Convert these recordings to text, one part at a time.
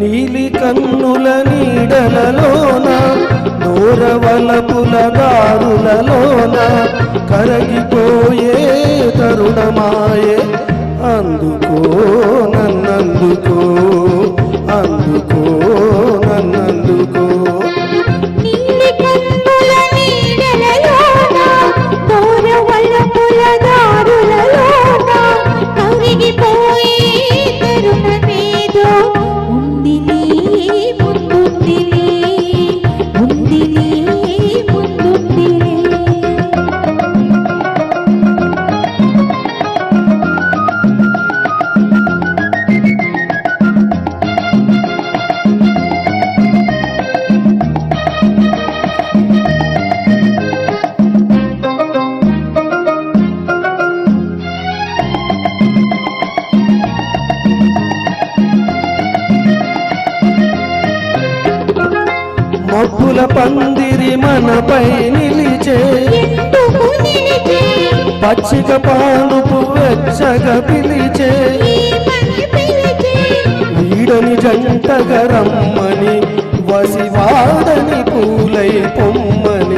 నీలి కన్నుల నీడలలోన దూరవలపుల దారులలోన కరగిపోయే తరుణమాయే అందుకో నన్నందుకో. మబ్బుల పందిరి మనపై నిలిచే. పచ్చిక పానుపు వెచ్చగా పిలిచే. వీడని జంటగా రమ్మని వసివాడని పూలై పొమ్మని.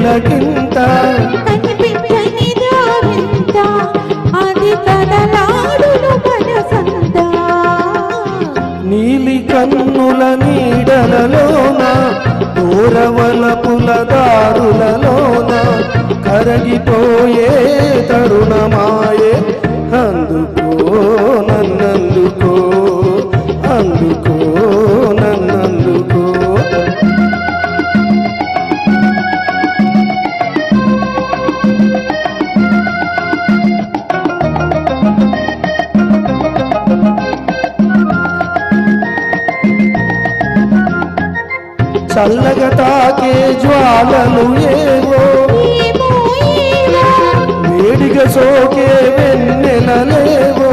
మనసంతా. నీలి కన్నుల నీడలలోన దూరవలపుల దారులలోన కరగిపోయే తరుణమాయే చల్లగా తాకే జ్వాలలు ఏవో. ఏమో వేడిగా సోకే వెన్నెలలేవో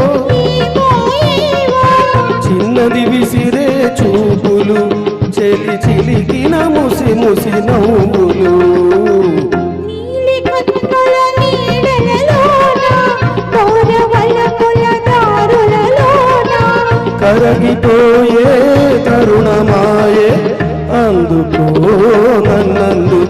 చిన్నది విసిరే చూపులు చెలి చిలికిన ముసి ముసి నవ్వులు. కరగిపోయే తరుణమాయే నందుకో నన్నందు